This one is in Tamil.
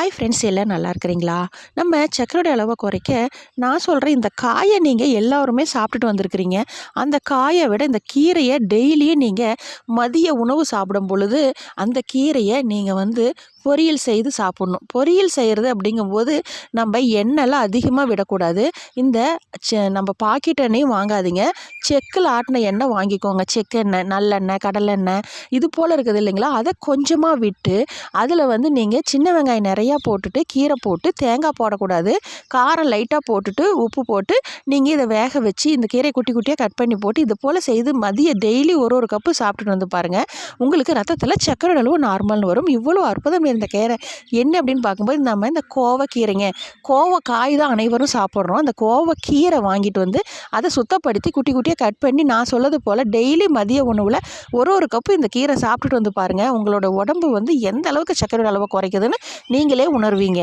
ஹாய் ஃப்ரெண்ட்ஸ் எல்லாம் நல்லா இருக்கிறீங்களா? நம்ம சர்க்கரையோட அளவை குறைக்க நான் சொல்கிறேன் இந்த காயை நீங்கள் எல்லாருமே சாப்பிட்டுட்டு வந்திருக்கிறீங்க. அந்த காயை விட இந்த கீரையை டெய்லியும் நீங்கள் மதிய உணவு சாப்பிடும் பொழுது அந்த கீரையை நீங்கள் வந்து பொரியல் செய்து சாப்பிட்ணும். பொரியல் செய்கிறது அப்படிங்கும்போது நம்ம எண்ணெய்லாம் அதிகமாக விடக்கூடாது. இந்த நம்ம பாக்கெட் எண்ணெயும் வாங்காதீங்க. செக்கில் ஆட்டின எண்ணெய் வாங்கிக்கோங்க. செக்கெண்ணெய் நல்லெண்ணெய் கடலெண்ணெய் இது போல் இருக்குது இல்லைங்களா? அதை கொஞ்சமாக விட்டு அதில் வந்து நீங்கள் சின்ன வெங்காயம் நிறையா போட்டுட்டு கீரை போட்டு தேங்காய் போடக்கூடாது. காரம் லைட்டாக போட்டுட்டு உப்பு போட்டு நீங்கள் இதை வேக வச்சு இந்த கீரை குட்டி குட்டியாக கட் பண்ணி போட்டு இது போல் செய்து மதிய டெய்லி ஒரு ஒரு கப்பு சாப்பிட்டுட்டு வந்து பாருங்கள் உங்களுக்கு ரத்தத்தில் சக்கரை அளவு நார்மல்னு வரும். இவ்வளோ அற்புதம் இருந்த கீரை என்ன அப்படின்னு பார்க்கும்போது நம்ம இந்த கோவக்கீரைங்க கோவக்காய் தான் அனைவரும் சாப்பிட்றோம். அந்த கோவக்கீரை வாங்கிட்டு வந்து அதை சுத்தப்படுத்தி குட்டி குட்டியாக கட் பண்ணி நான் சொல்லது போல் டெய்லி மதிய உணவில் ஒரு ஒரு கப்பு இந்த கீரை சாப்பிட்டுட்டு வந்து பாருங்கள் உங்களோட உடம்பு வந்து எந்த அளவுக்கு சர்க்கரை அளவை குறைக்குதுன்னு நீங்களே உணர்வீங்க.